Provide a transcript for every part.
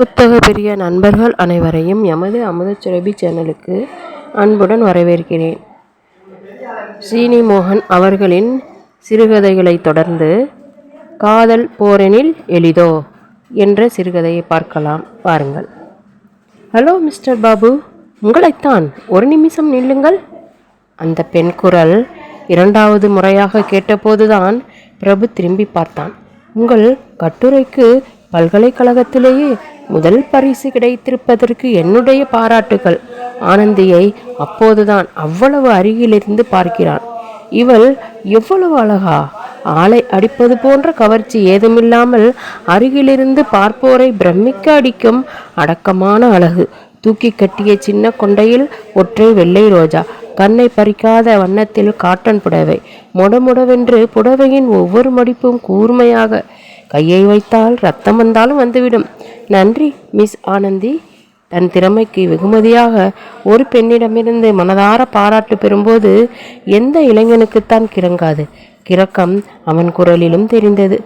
புத்தக பிரிய நண்பர்கள் அனைவரையும் எமது அமுதச்சுரபி சேனலுக்கு அன்புடன் வரவேற்கிறேன். சீனி மோகன் அவர்களின் சிறுகதைகளைத் தொடர்ந்து காதல் போரெனில் எளிதோ என்ற சிறுகதையை பார்க்கலாம். பாருங்கள். Hello mister Babu. உங்களைத்தான் ஒரு நிமிஷம் நில்லுங்கள். அந்த பெண் குரல் இரண்டாவது முறையாக கேட்டபோதுதான் பிரபு திரும்பி பார்த்தான். உங்கள் கட்டுரைக்கு பல்கலைக்கழகத்திலேயே முதல் பரிசு கிடைத்திருப்பதற்கு என்னுடைய பாராட்டுகள். ஆனந்தியை அப்போதுதான் அவ்வளவு அருகிலிருந்து பார்க்கிறான். இவள் எவ்வளவு அழகா! ஆளை அடிப்பது போன்ற கவர்ச்சி ஏதுமில்லாமல் அருகிலிருந்து பார்ப்போரை பிரமிக்க அடிக்கும் அடக்கமான அழகு. தூக்கி கட்டிய சின்ன கொண்டையில் ஒற்றை வெள்ளை ரோஜா கண்ணை பறிக்காத வண்ணத்தில் காட்டன் புடவை முடமுடவென்று புடவையின் ஒவ்வொரு மடிப்பும் கூர்மையாக கையை வைத்தால் ரத்தம் வந்தாலும் வந்துவிடும். நன்றி மிஸ் ஆனந்தி. தன் திறமைக்கு வெகுமதியாக ஒரு பெண்ணிடமிருந்து மனதார பாராட்டு பெறும்போது எந்த இளைஞனுக்குத்தான் கிறங்காது. கிறக்கம் அவன் குரலிலும் தெரிந்தது.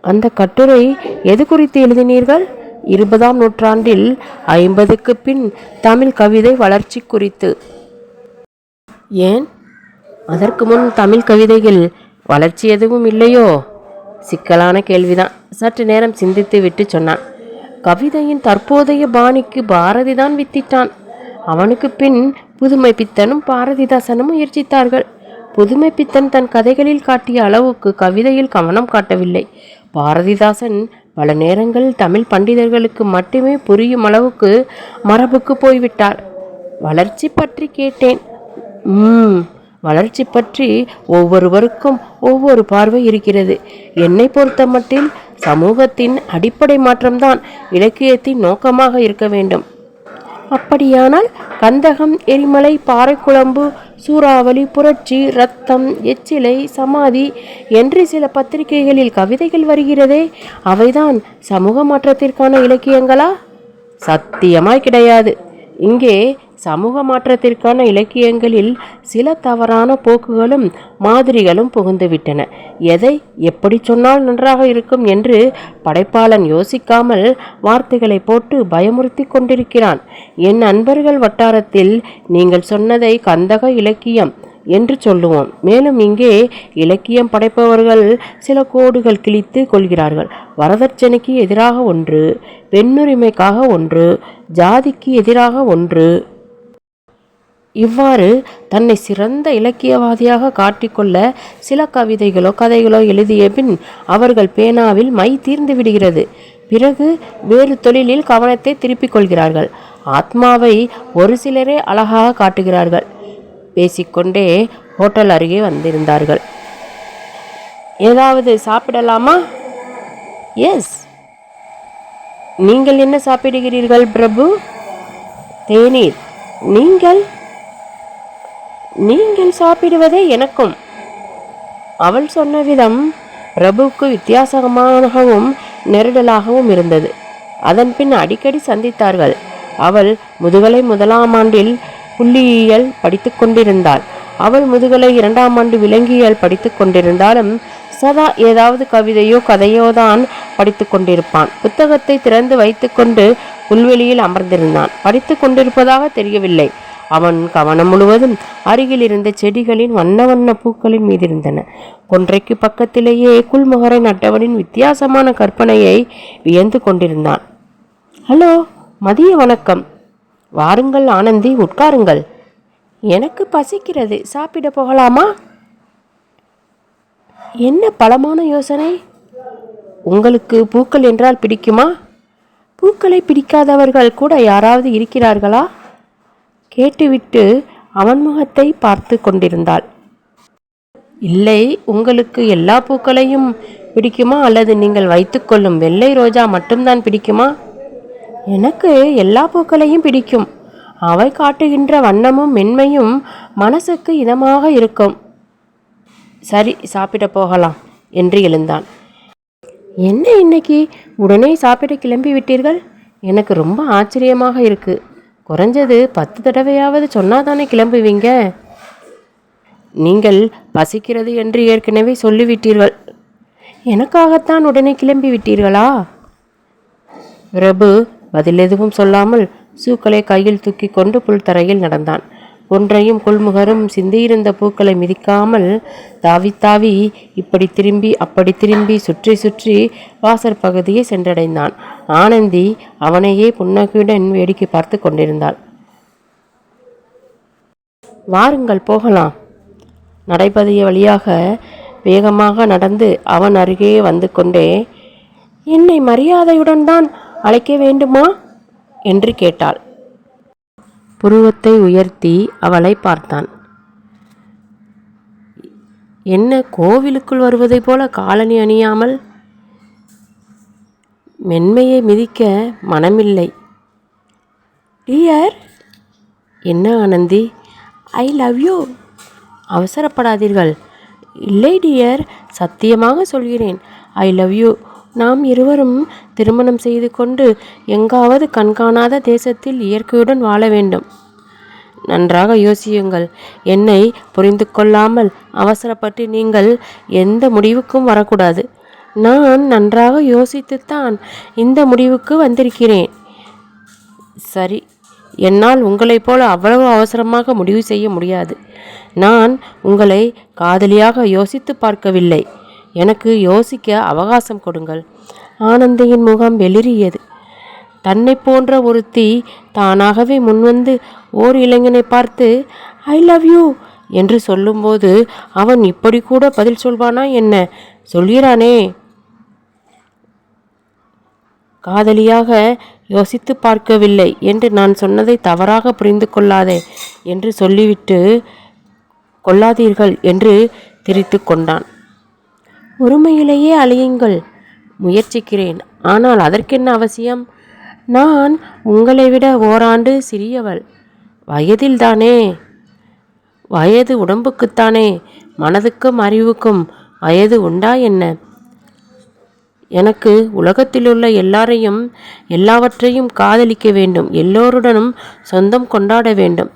அந்த கட்டுரை எது குறித்து எழுதினீர்கள்? இருபதாம் நூற்றாண்டில் ஐம்பதுக்கு பின் தமிழ் கவிதை வளர்ச்சி குறித்து. ஏன்? அதற்கு முன் தமிழ் கவிதையில் வளர்ச்சி எதுவும் இல்லையோ? சிக்கலான கேள்விதான். சற்று நேரம் சிந்தித்து விட்டு சொன்னான். கவிதையின் தற்போதைய பாணிக்கு பாரதி தான் வித்திட்டான். அவனுக்கு பின் புதுமை பித்தனும் பாரதிதாசனும் முயற்சித்தார்கள். புதுமை பித்தன் தன் கதைகளில் காட்டிய அளவுக்கு கவிதையில் கவனம் காட்டவில்லை. பாரதிதாசன் பல நேரங்களில் தமிழ் பண்டிதர்களுக்கு மட்டுமே புரியும் அளவுக்கு மரபுக்கு போய்விட்டார். வளர்ச்சி பற்றி கேட்டேன். ம் வளர்ச்சி பற்றி ஒவ்வொருவருக்கும் ஒவ்வொரு பார்வை இருக்கிறது. என்னை பொறுத்த மட்டில் சமூகத்தின் அடிப்படை மாற்றம்தான் இலக்கியத்தின் நோக்கமாக இருக்க வேண்டும். அப்படியானால் கந்தகம் எரிமலை பாறைக்குழம்பு சூறாவளி புரட்சி ரத்தம் எச்சிலை சமாதி என்று சில பத்திரிகைகளில் கவிதைகள் வருகிறதே அவைதான் சமூக மாற்றத்திற்கான இலக்கியங்களா? சத்தியமாய் கிடையாது. இங்கே சமூக மாற்றத்திற்கான இலக்கியங்களில் சில தவறான போக்குகளும் மாதிரிகளும் புகுந்துவிட்டன. எதை எப்படி சொன்னால் நன்றாக இருக்கும் என்று படைப்பாளன் யோசிக்காமல் வார்த்தைகளை போட்டு பயமுறுத்தி கொண்டிருக்கிறான். என் நண்பர்கள் வட்டாரத்தில் நீங்கள் சொன்னதை கந்தக இலக்கியம் என்று சொல்லுவோம். மேலும் இங்கே இலக்கியம் படைப்பவர்கள் சில கோடுகள் கிழித்து கொள்கிறார்கள். வரதட்சணைக்கு எதிராக ஒன்று பெண்ணுரிமைக்காக ஒன்று ஜாதிக்கு எதிராக ஒன்று இவ்வாறு தன்னை சிறந்த இலக்கியவாதியாக காட்டிக்கொள்ள சில கவிதைகளோ கதைகளோ எழுதிய பின் அவர்கள் பேனாவில் மை தீர்ந்து விடுகிறது. பிறகு வேறு தொழிலில் கவனத்தை திருப்பிக் கொள்கிறார்கள். ஆத்மாவை ஒரு சிலரே அழகாக காட்டுகிறார்கள். பேசிக்கொண்டே ஹோட்டல் அருகே வந்திருந்தார்கள். ஏதாவது சாப்பிடலாமா? எஸ் நீங்கள் என்ன சாப்பிடுகிறீர்கள் பிரபு? தேநீர். நீங்கள்? நீங்கள் சாப்பிடுவதே எனக்கும். அவள் சொன்ன விதம் பிரபுவுக்கு வித்தியாசமாகவும் நெருடலாகவும் இருந்தது. அதன் பின் அடிக்கடி சந்தித்தார்கள். அவள் முதுகலை முதலாம் ஆண்டில் புள்ளியியல் படித்து கொண்டிருந்தாள். அவள் முதுகலை இரண்டாம் ஆண்டு விலங்கியல் படித்து கொண்டிருந்தாலும் சதா ஏதாவது கவிதையோ கதையோ தான் படித்து கொண்டிருப்பான். புத்தகத்தை திறந்து வைத்துக்கொண்டு புல்வெளியில் அமர்ந்திருந்தான். படித்து கொண்டிருப்பதாக தெரியவில்லை. அவன் கவனம் முழுவதும் அருகில் இருந்த செடிகளின் வண்ண வண்ண பூக்களின் மீது இருந்தன கொன்றைக்கு பக்கத்திலேயே குல்முகரை நட்டவனின் வித்தியாசமான கற்பனையை வியந்து கொண்டிருந்தான். ஹலோ மதிய வணக்கம். வாருங்கள் ஆனந்தி உட்காருங்கள். எனக்கு பசிக்கிறது. சாப்பிட போகலாமா? என்ன பலமான யோசனை? உங்களுக்கு பூக்கள் என்றால் பிடிக்குமா? பூக்களை பிடிக்காதவர்கள் கூட யாராவது இருக்கிறார்களா? கேட்டுவிட்டு அவன் முகத்தை பார்த்து கொண்டிருந்தாள். இல்லை உங்களுக்கு எல்லா பூக்களையும் பிடிக்குமா? அல்லது நீங்கள் வைத்துக்கொள்ளும் வெள்ளை ரோஜா மட்டும்தான் பிடிக்குமா? எனக்கு எல்லா பூக்களையும் பிடிக்கும். அவை காட்டுகின்ற வண்ணமும் மென்மையும் மனசுக்கு இதமாக இருக்கும். சரி சாப்பிட போகலாம் என்று எழுந்தான். என்ன இன்னைக்கு? உடனே சாப்பிட கிளம்பி விட்டீர்கள் எனக்கு ரொம்ப ஆச்சரியமாக இருக்குது குறைஞ்சது பத்து தடவையாவது சொன்னாதானே கிளம்புவீங்க? நீங்கள் பசிக்கிறது என்று ஏற்கனவே சொல்லிவிட்டீர்கள். எனக்காகத்தான் உடனே கிளம்பி விட்டீர்களா பிரபு பதில் எதுவும் சொல்லாமல் சூக்களை கையில் தூக்கி கொண்டு புல்தரையில் நடந்தான். ஒன்றையும் கொள்முகரும் சிந்தியிருந்த பூக்களை மிதிக்காமல் தாவி தாவி இப்படி திரும்பி அப்படி திரும்பி சுற்றி சுற்றி வாசற் பகுதியை சென்றடைந்தான். ஆனந்தி அவனையே புன்னகையுடன் வேடிக்கை பார்த்து கொண்டிருந்தாள். வாருங்கள் போகலாம் நடைபதிய வழியாக வேகமாக நடந்து அவன் அருகே வந்து கொண்டே என்னை மரியாதையுடன் தான் அழைக்க வேண்டுமா என்று கேட்டாள். புருவத்தை உயர்த்தி அவளை பார்த்தான். என்ன கோவிலுக்குள் வருவதைப் போல காலணி அணியாமல்? மென்மையை மிதிக்க மனமில்லை. டியர்! என்ன ஆனந்தி? I love you. அவசரப்படாதீர்கள். இல்லை டியர். சத்தியமாக சொல்கிறேன். I love you. நாம் இருவரும் திருமணம் செய்து கொண்டு எங்காவது கண்காணாத தேசத்தில் இயற்கையுடன் வாழ வேண்டும். நன்றாக யோசியுங்கள். என்னை புரிந்து கொள்ளாமல் அவசரப்பட்டு நீங்கள் எந்த முடிவுக்கும் வரக்கூடாது. நான் நன்றாக யோசித்துத்தான் இந்த முடிவுக்கு வந்திருக்கிறேன். சரி என்னால் உங்களைப் போல அவ்வளவு அவசரமாக முடிவு செய்ய முடியாது. நான் உங்களை காதலியாக யோசித்து பார்க்கவில்லை. எனக்கு யோசிக்க அவகாசம் கொடுங்கள். ஆனந்தியின் முகம் வெளிரியது தன்னை போன்ற ஒருத்தி தானாகவே முன்வந்து ஓர் இளைஞனை பார்த்து ஐ லவ் யூ என்று சொல்லும்போது அவன் இப்படி கூட பதில் சொல்வானா என்ன? சொல்கிறானே. காதலியாக யோசித்து பார்க்கவில்லை என்று நான் சொன்னதை தவறாக புரிந்து கொள்ளாதே என்று சொல்லிவிட்டு கொள்ளாதீர்கள் என்று திரித்து கொண்டான். ஒருமையிலேயே அழியுங்கள். முயற்சிக்கிறேன். ஆனால் அதற்கென்ன அவசியம்? நான் உங்களை விட ஓராண்டு சிறியவள். வயதில்தானே? வயது உடம்புக்குத்தானே? மனதுக்கும் அறிவுக்கும் வயது உண்டா என்ன? எனக்கு உலகத்திலுள்ள எல்லாரையும் எல்லாவற்றையும் காதலிக்க வேண்டும். எல்லோருடனும் சொந்தம் கொண்டாட வேண்டும்.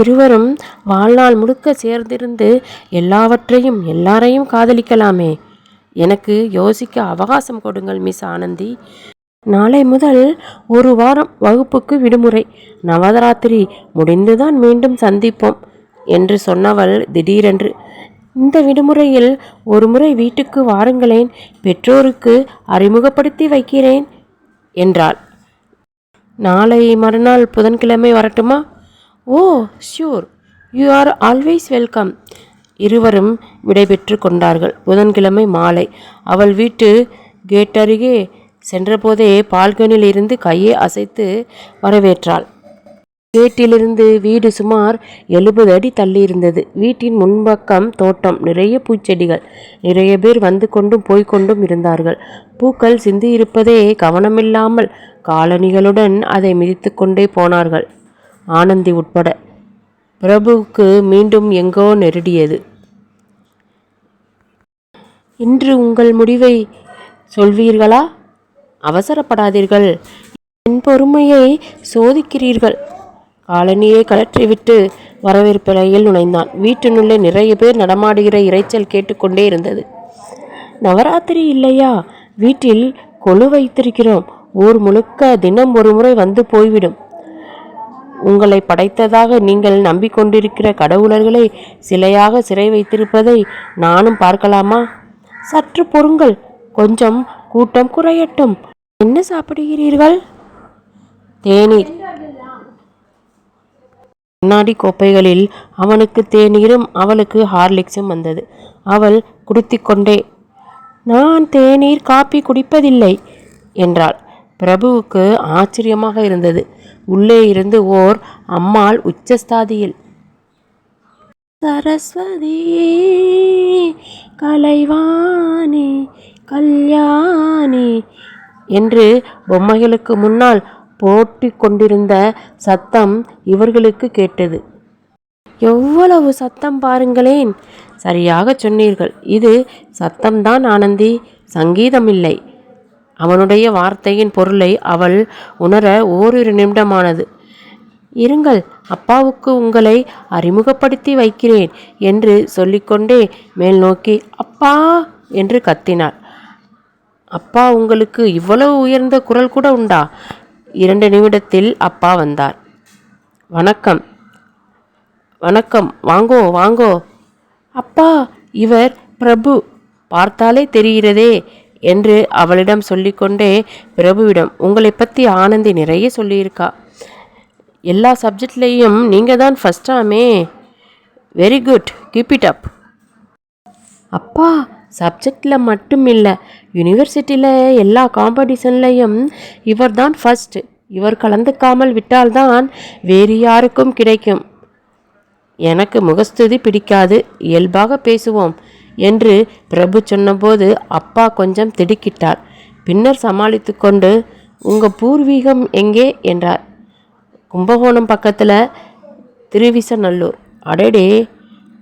இருவரும் வாழ்நாள் முழுக்க சேர்ந்திருந்து எல்லாவற்றையும் எல்லாரையும் காதலிக்கலாமே. எனக்கு யோசிக்க அவகாசம் கொடுங்கள் மிஸ் ஆனந்தி. நாளை முதல் ஒரு வாரம் வகுப்புக்கு விடுமுறை. நவராத்திரி முடிந்துதான் மீண்டும் சந்திப்போம் என்று சொன்னவள் திடீரென்று. இந்த விடுமுறையில் ஒருமுறை வீட்டுக்கு வாருங்களேன் பெற்றோருக்கு அறிமுகப்படுத்தி வைக்கிறேன் என்றாள். நாளை மறுநாள் புதன்கிழமை வரட்டுமா? ஓ sure you are always welcome இருவரும் விடைபெற்று கொண்டார்கள். புதன்கிழமை மாலை. அவள் வீட்டு கேட் அருகே சென்றபோதே பால்கனில் இருந்து கையை அசைத்து வரவேற்றாள். கேட்டிலிருந்து வீடு சுமார் எழுபது அடி தள்ளியிருந்தது. வீட்டின் முன்பக்கம் தோட்டம் நிறைய பூச்செடிகள். நிறைய பேர் வந்து கொண்டும் போய்கொண்டும் இருந்தார்கள். பூக்கள் சிந்தியிருப்பதே கவனமில்லாமல் காலணிகளுடன் அதை மிதித்து கொண்டே போனார்கள். ஆனந்தி உட்பட. பிரபுவுக்கு மீண்டும் எங்கோ நெருடியது. இன்று உங்கள் முடிவை சொல்வீர்களா? அவசரப்படாதீர்கள். என் பொறுமையை சோதிக்கிறீர்கள். காலனியை கலற்றிவிட்டு வரவேற்பறையில் நுழைந்தான். வீட்டினுள்ளே நிறைய பேர் நடமாடுகிற இரைச்சல் கேட்டுக்கொண்டே இருந்தது. நவராத்திரி இல்லையா? வீட்டில் கொலு வைத்திருக்கிறோம். ஊர் முழுக்க தினம் ஒரு முறை வந்து போய்விடும். உங்களை படைத்ததாக நீங்கள் நம்பிக்கொண்டிருக்கிற கடவுளர்களை சிலையாக சிறை வைத்திருப்பதை நானும் பார்க்கலாமா? சற்று பொறுங்கள். கொஞ்சம் கூட்டம் குறையட்டும். என்ன சாப்பிடுகிறீர்கள்? தேநீர். கண்ணாடி கோப்பைகளில் அவனுக்கு தேநீரும் அவளுக்கு ஹார்லிக்ஸும் வந்தது. அவள் குடித்துக்கொண்டே நான் தேநீர் காப்பி குடிப்பதில்லை என்றாள். பிரபுவுக்கு ஆச்சரியமாக இருந்தது. உள்ளே இருந்து ஓர் அம்மாள் உச்சஸ்தாதியில். சரஸ்வதி கலைவாணி கல்யாணி என்று பொம்மைகளுக்கு முன்னால் போட்டி கொண்டிருந்த சத்தம் இவர்களுக்கு கேட்டது. எவ்வளவு சத்தம் பாருங்களேன். சரியாக சொன்னீர்கள். இது சத்தம்தான் ஆனந்தி. சங்கீதமில்லை அவனுடைய வார்த்தையின் பொருளை அவள் உணர ஓரிரு நிமிடமானது. இருங்கள் அப்பாவுக்கு உங்களை அறிமுகப்படுத்தி வைக்கிறேன் என்று சொல்லிக்கொண்டே மேல் நோக்கி அப்பா என்று கத்தினாள். அப்பா உங்களுக்கு இவ்வளவு உயர்ந்த குரல் கூட உண்டா? இரண்டு நிமிடத்தில் அப்பா வந்தார். வணக்கம். வணக்கம் வாங்கோ வாங்கோ. அப்பா இவர் பிரபு. பார்த்தாலே தெரிகிறதே என்று அவளிடம் சொல்லிக்கொண்டே பிரபுவிடம் உங்களை பற்றி ஆனந்தி நிறைய சொல்லியிருக்கா. எல்லா சப்ஜெக்ட்லேயும் நீங்கள் தான் ஃபஸ்ட்டாமே very good keep it up அப்பா சப்ஜெக்டில் மட்டும் இல்லை. யூனிவர்சிட்டியில் எல்லா காம்படிஷன்லையும் இவர் தான் ஃபஸ்ட்டு இவர் கலந்துக்காமல் விட்டால்தான் வேறு யாருக்கும் கிடைக்கும். எனக்கு முகஸ்துதி பிடிக்காது. இயல்பாக பேசுவோம். என்று பிரபு சொன்னபோது அப்பா கொஞ்சம் திடுக்கிட்டார். பின்னர் சமாளித்து கொண்டு உங்கள் பூர்வீகம் எங்கே? என்றார். கும்பகோணம் பக்கத்தில் திருவிசநல்லூர். அடடே!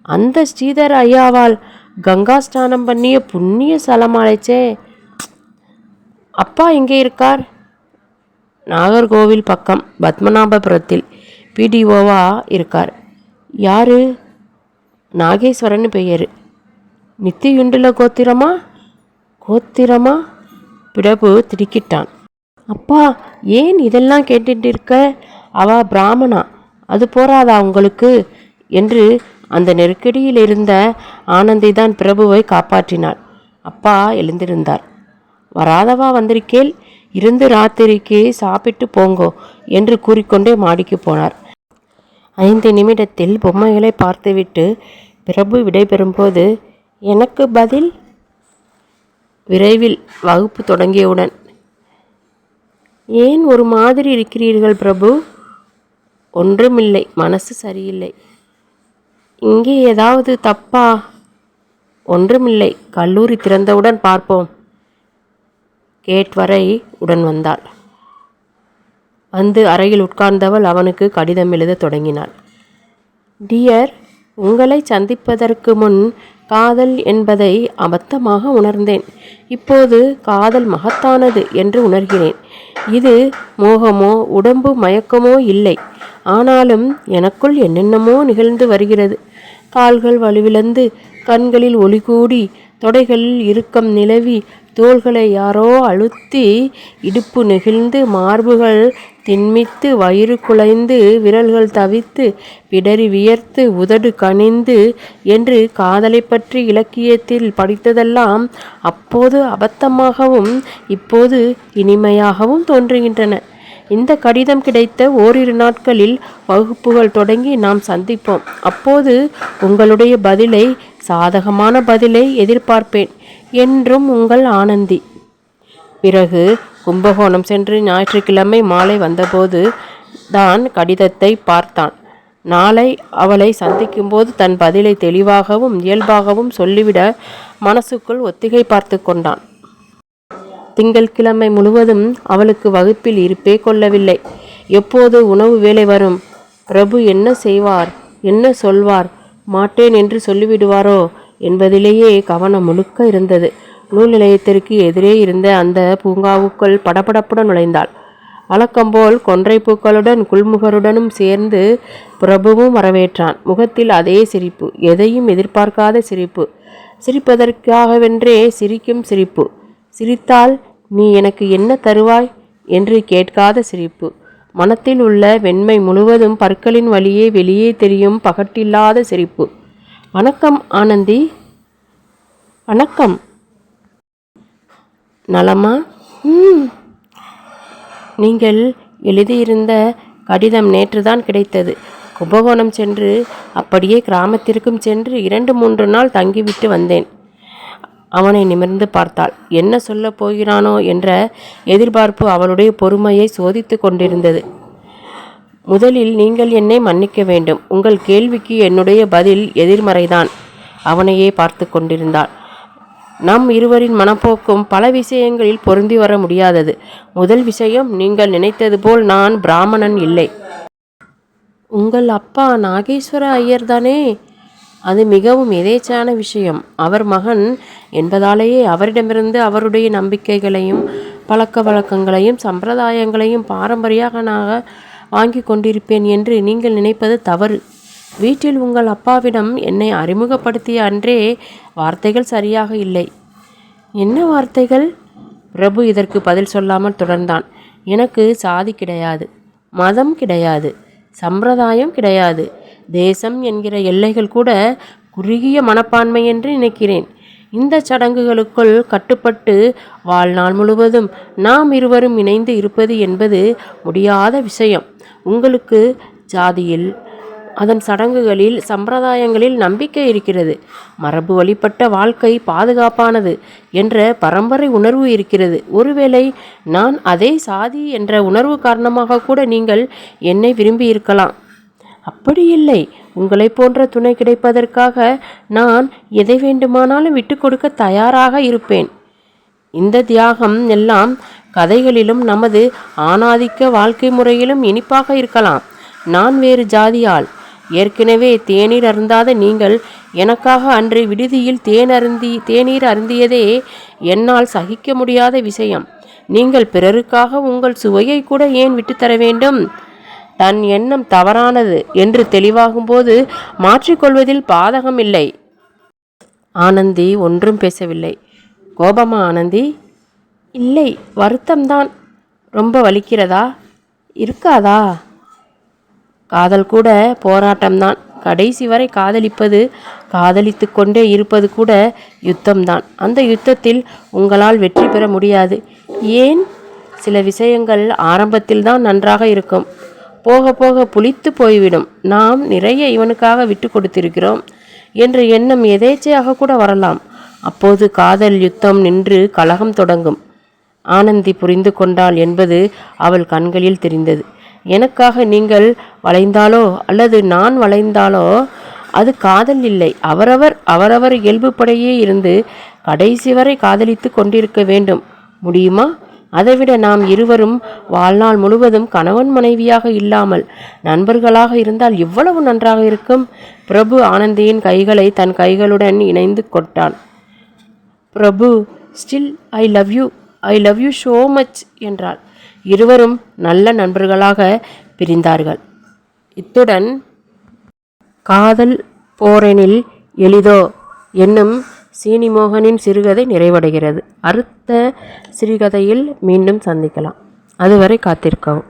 அந்த ஸ்ரீதர் ஐயாவால் கங்கா ஸ்நானம் பண்ணிய புண்ணிய ஸ்தலமாலைச்சே அப்பா எங்கே இருக்கார்? நாகர்கோவில் பக்கம் பத்மநாபபுரத்தில் பிடிஓவா இருக்கார். யாரு? நாகேஸ்வரன் பெயர். நித்தியுண்டுல கோத்திரமா? கோத்திரமா? பிரபு திடுக்கிட்டான். அப்பா ஏன் இதெல்லாம் கேட்டுட்டு இருக்க அவ பிராமணா. அது போராதா உங்களுக்கு? என்று அந்த நெருக்கடியில் இருந்த ஆனந்தி தான் பிரபுவை காப்பாற்றினாள். அப்பா எழுந்திருந்தார். வராதவா வந்திருக்கேல் இருந்து ராத்திரிக்கு சாப்பிட்டு போங்கோ என்று கூறிக்கொண்டே மாடிக்கு போனார். ஐந்து நிமிடத்தில் பொம்மைகளை பார்த்துவிட்டு பிரபு விடைபெறும்போது எனக்கு பதில்? விரைவில் வகுப்பு தொடங்கியவுடன். ஏன் ஒரு மாதிரி இருக்கிறீர்கள் பிரபு? ஒன்றுமில்லை மனசு சரியில்லை. இங்கே ஏதாவது தப்பா? ஒன்றுமில்லை கல்லூரி திறந்தவுடன் பார்ப்போம். கேட் வரை உடன் வந்தாள். வந்து அறையில் உட்கார்ந்தவள் அவனுக்கு கடிதம் எழுதத் தொடங்கினாள். டியர் உங்களை சந்திப்பதற்கு முன் காதல் என்பதை அபத்தமாக உணர்ந்தேன். இப்போது காதல் மகத்தானது என்று உணர்கிறேன். இது மோகமோ உடம்பு மயக்கமோ இல்லை. ஆனாலும் எனக்குள் என்னென்னமோ நிகழ்ந்து வருகிறது. கால்கள் வலுவிழந்து கண்களில் ஒளி கூடி தொடைகளில் இறுக்கம் நிலவி தோள்களை யாரோ அழுத்தி இடுப்பு நெகிழ்ந்து மார்புகள் திண்மித்து வயிறு குலைந்து விரல்கள் தவித்து பிடரி வியர்த்து உதடு கனிந்து என்று காதலை பற்றி இலக்கியத்தில் படித்ததெல்லாம் அப்போது அபத்தமாகவும் இப்போது இனிமையாகவும் தோன்றுகின்றன. இந்த கடிதம் கிடைத்த ஓரிரு நாட்களில் வகுப்புகள் தொடங்கி நாம் சந்திப்போம். அப்போது உங்களுடைய பதிலை சாதகமான பதிலை எதிர்பார்ப்பேன் என்றும் உங்கள் ஆனந்தி. பிறகு கும்பகோணம் சென்று ஞாயிற்றுக்கிழமை மாலை வந்தபோது தான் கடிதத்தை பார்த்தான். நாளை அவளை சந்திக்கும்போது தன் பதிலை தெளிவாகவும் இயல்பாகவும் சொல்லிவிட மனசுக்குள் ஒத்திகை பார்த்து கொண்டான். திங்கள்கிழமை முழுவதும் அவளுக்கு வகுப்பில் இருப்பே கொள்ளவில்லை. எப்போது உணவு வேலை வரும்? பிரபு என்ன செய்வார்? என்ன சொல்வார்? மாட்டேன் என்று சொல்லிவிடுவாரோ? என்பதிலேயே கவனம் முழுக்க இருந்தது. நூல் நிலையத்திற்கு எதிரே இருந்த அந்த பூங்காவுக்குள் படபடப்புடன் நுழைந்தாள். வழக்கம்போல் கொன்றை பூக்களுடன் குல்முகருடனும் சேர்ந்து பிரபுவும் வரவேற்றான். முகத்தில் அதே சிரிப்பு எதையும் எதிர்பார்க்காத சிரிப்பு. சிரிப்பதற்காகவென்றே சிரிக்கும் சிரிப்பு. சிரித்தால் நீ எனக்கு என்ன தருவாய்? என்று கேட்காத சிரிப்பு. மனத்தில் உள்ள வெண்மை முழுவதும் பற்களின் வழியே வெளியே தெரியும் பகட்டில்லாத சிரிப்பு. வணக்கம் ஆனந்தி. வணக்கம். நலமா? ம். நீங்கள் எழுதியிருந்த கடிதம் நேற்று தான் கிடைத்தது. கும்பகோணம் சென்று அப்படியே கிராமத்திற்கும் சென்று இரண்டு மூன்று நாள் தங்கிவிட்டு வந்தேன். அவனை நிமிர்ந்து பார்த்தாள். என்ன சொல்லப் போகிறானோ? என்ற எதிர்பார்ப்பு அவளுடைய பொறுமையை சோதித்து கொண்டிருந்தது. முதலில் நீங்கள் என்னை மன்னிக்க வேண்டும். உங்கள் கேள்விக்கு என்னுடைய பதில் எதிர்மறைதான். அவனையே பார்த்து கொண்டிருந்தாள். நம் இருவரின் மனப்போக்கும் பல விஷயங்களில் பொருந்தி வர முடியாதது. முதல் விஷயம் நீங்கள் நினைத்தது போல் நான் பிராமணன் இல்லை. உங்கள் அப்பா நாகேஸ்வர ஐயர் தானே? அது மிகவும் எதேச்சான விஷயம். அவர் மகன் என்பதாலேயே அவரிடமிருந்து அவருடைய நம்பிக்கைகளையும் பழக்க வழக்கங்களையும் சம்பிரதாயங்களையும் பாரம்பரியமாக வாங்கி கொண்டிருப்பேன் என்று நீங்கள் நினைப்பது தவறு. வீட்டில் உங்கள் அப்பாவிடம் என்னை அறிமுகப்படுத்திய அன்றே வார்த்தைகள் சரியாக இல்லை. என்ன வார்த்தைகள்? பிரபு இதற்கு பதில் சொல்லாமல் தொடர்ந்தான். எனக்கு சாதி கிடையாது மதம் கிடையாது சம்பிரதாயம் கிடையாது தேசம் என்கிற எல்லைகள் கூட குறுகிய மனப்பான்மை என்று நினைக்கிறேன். இந்த சடங்குகளுக்குள் கட்டுப்பட்டு வாழ்நாள் முழுவதும் நாம் இருவரும் இணைந்து இருப்பது என்பது முடியாத விஷயம். உங்களுக்கு ஜாதியில் அதன் சடங்குகளில் சம்பிரதாயங்களில் நம்பிக்கை இருக்கிறது. மரபு வழிபட்ட வாழ்க்கை பாதுகாப்பானது என்ற பரம்பரை உணர்வு இருக்கிறது. ஒருவேளை நான் அதே சாதி என்ற உணர்வு காரணமாக கூட நீங்கள் என்னை விரும்பி இருக்கலாம் அப்படி இல்லை. உங்களை போன்ற துணை கிடைப்பதற்காக நான் எதை வேண்டுமானாலும் விட்டு கொடுக்க தயாராக இருப்பேன். இந்த தியாகம் எல்லாம் கதைகளிலும் நமது ஆணாதிக்க வாழ்க்கை முறையிலும் இனிப்பாக இருக்கலாம். நான் வேறு ஜாதியால் ஏற்கனவே தேநீர் அருந்தாத நீங்கள் எனக்காக அன்று விடுதியில் தேன் அருந்தி தேநீர் அருந்தியதே என்னால் சகிக்க முடியாத விஷயம். நீங்கள் பிறருக்காக உங்கள் சுவையை கூட ஏன் விட்டுத்தர வேண்டும்? தன் எண்ணம் தவறானது என்று தெளிவாகும்போது மாற்றிக்கொள்வதில் பாதகம் இல்லை ஆனந்தி ஒன்றும் பேசவில்லை. கோபமா ஆனந்தி? இல்லை வருத்தம்தான். ரொம்ப வலிக்கிறதா? இருக்காதா? காதல் கூட போராட்டம்தான். கடைசி வரை காதலிப்பது காதலித்து கொண்டே இருப்பது கூட யுத்தம்தான். அந்த யுத்தத்தில் உங்களால் வெற்றி பெற முடியாது. ஏன்? சில விஷயங்கள் ஆரம்பத்தில் தான் நன்றாக இருக்கும். போக போக புளித்து போய்விடும். நாம் நிறைய இவனுக்காக விட்டு கொடுத்திருக்கிறோம் என்ற எண்ணம் எதேச்சையாக கூட வரலாம். அப்போது காதல் யுத்தம் நின்று கலகம் தொடங்கும். ஆனந்தி புரிந்து கொண்டாள் என்பது அவள் கண்களில் தெரிந்தது. எனக்காக நீங்கள் வளைந்தாலோ அல்லது நான் வளைந்தாலோ அது காதல் இல்லை. அவரவர் அவரவர் இயல்புப்படையே இருந்து கடைசி வரை காதலித்து கொண்டிருக்க வேண்டும். முடியுமா? அதைவிட நாம் இருவரும் வாழ்நாள் முழுவதும் கணவன் மனைவியாக இல்லாமல் நண்பர்களாக இருந்தால் எவ்வளவு நன்றாக இருக்கும்? பிரபு ஆனந்தியின் கைகளை தன் கைகளுடன் இணைந்து கொட்டான். Prabhu still I love you I love you so much என்றாள். இருவரும் நல்ல நண்பர்களாக பிரிந்தார்கள். இத்துடன் காதல் போரெனில் எளிதோ என்னும் சீனிமோகனின் சிறுகதை நிறைவடைகிறது. அடுத்த சிறுகதையில் மீண்டும் சந்திக்கலாம். அதுவரை காத்திருக்கவும்.